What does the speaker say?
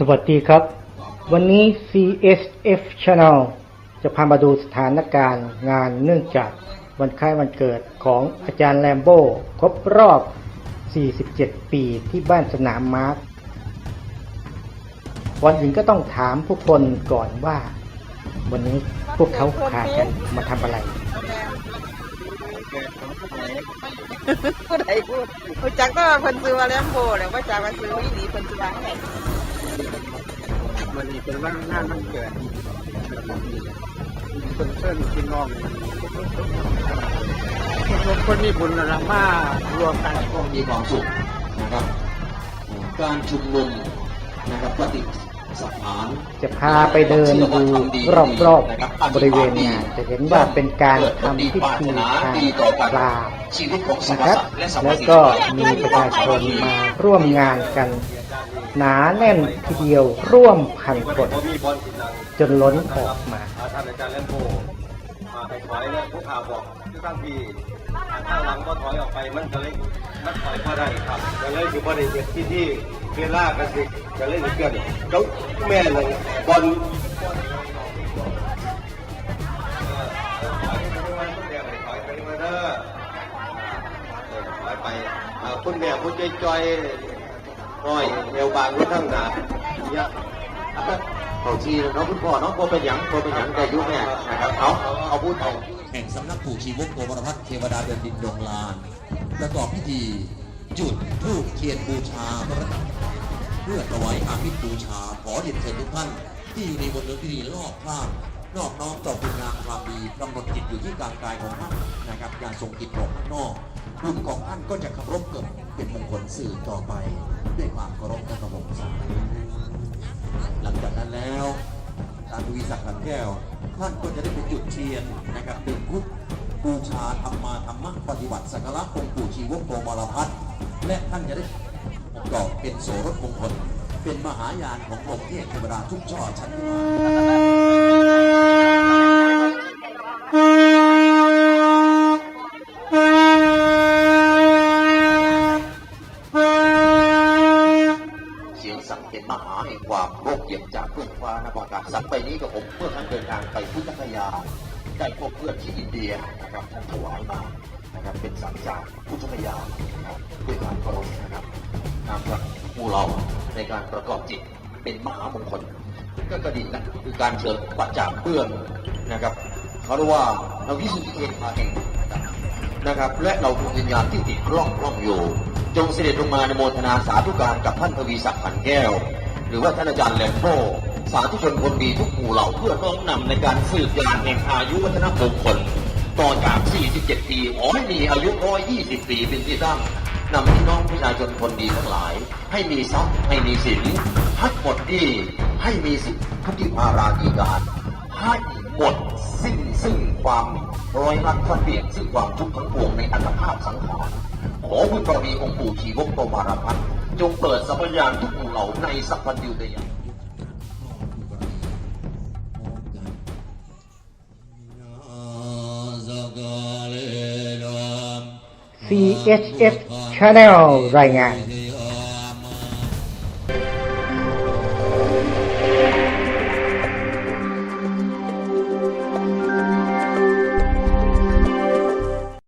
สวัสดีครับ วันนี้ CSF Channel จะพามาดูสถานการณ์งานเนื่องจากวันคล้ายวันเกิดของอาจารย์แลมโบ้ครบรอบ 47 ปีที่บ้านสนามมาร์คก่อนอื่นก็ต้องถามผู้คนก่อนว่า วันนี้พวกเขาพากันมาทำอะไรผู้ใดพูดผู้จักก็เพิ่นซื้อมาแล้วโบแล้วว่าจักมาซื้อวิหลีเพิ่นซื้อมาให้ มันนี่เป็นวันงานมันเกิดคนเชิญพี่น้องคนคนมีบุญนะมารวมกันก็มีความสุขนะครับการชุมนุมนะครับปฏิสถานจะพาไปเดินดูรอบๆบริเวณงานจะเห็นว่าเป็นการทำพิธีทางปลาชีวิตของสรนะรพครับสัตว์แล้วก็มีประชาชนมาร่วมงานกัน หนาแน่นทีเดียวร่วมพันคน จนล้นออกมาท่านอาจารย์เล่นโพมาไปถอยแล้วผู้ข่าวบอกที่ตั้งทีข้างหลังก็ถอยออกไปมันก็เลยมันถอยมาได้ครับก็เลยถือว่าได้เป็นที่ที่เวลากันสิก็เลยเกิดเขาแม่เลยบอลไปมาเด้อถอยไปคุณแม่คุณจอย น้อยเอวบางรู้ทั้งหนาเยอะเขาชีเนาะคุณพ่อเนาะพ่อเป็นหยังพ่อเป็นหยังแต่อายุแม่นะครับเอาเอาพูดเอาแห่งสำนักปู่ชีวกโกบรพัฒเทวดาเดินดินดงลาน ประกอบพิธี จุดธูปเทียนบูชาพระเพื่อถวายอามิสบูชาขอเรียนเชิญทุกท่านที่อยู่ในบนเรือพิธีรอบข้างนอบน้อมต่อคุณงามความดีกำหนดจิตอยู่ที่กลางกายของท่านนะครับอย่าส่งจิตออกข้างนอกบุญของท่านก็จะขับรบเกิด เป็นมงคลสื่อต่อไปด้วยความเคารพและกระผมสาธุหลังจากนั้นแล้วการทวีศักดิ์ขันแก้ว ท่านก็จะได้ไปจุดเทียนนะครับดื่มพุทธบูชาธรรมาธรรมะปฏิบัติสักการะองค์ปู่ชีวกโกมารพัฒน์และท่านจะได้ประกอบเป็นโสรถมงคล เป็นมหายานขององค์เทพเทวดาทุกช่อชั้นที่มา เสียงสั่งเป็นม หาแห่งความโรคเย็นจากเพื่อนฟ้านภาอากาศสั่งไปนี้กับผมเมื่อท่านเดินทางไปพุทธคยาได้พบเพื่อนที่อินเดียนะครับท่านถวายมานะครับเป็นสังจากพุทธคยานะครับด้วยการเคารพนะครับนำกับหมู่เราในการประกอบจิตเป็นมหามงคลก็กระดิ่งนะคือการเชิญปัจจากเพื่อนนะครับเขาเรียกว่าเราวิสุทธิเอกมาเองนะครับ และเราดวงวิญญาณที่ติดร่องร่องอยู่ จงเสด็จลงมาในโมทนาสาธุการกับท่านทวีศักดิ์ขันแก้ว รือว่าท่านอาจารย์แลมโบสาธุชนคนดีทุกหมู่เหล่าเพื่อน้อมนำในการสืบยานแห่งอายุวัฒนมงคลต่อจาก 47 ปีขอให้มีอายุ 120 ปีเป็นที่ตั้งนำพี่น้องประชาชนคนดีทั้งหลาย ให้มีทรัพย์ให้มีสินทั้งหมดที่ให้มีสิทธิทุที่ภารากีการให้หมดสิ้นซึ่งความ ร้อยรัดฟันเบียดซึ่งความทุกข์ทั้งปวงในอัตภาพสังขารขอบุญบารมีองค์ปู่ชีวกโตมารพัฒน์จงเปิดสัพพยานทุกหมู่เหล่าในสัพพัญญูตยาน CHF Channel รายงานเ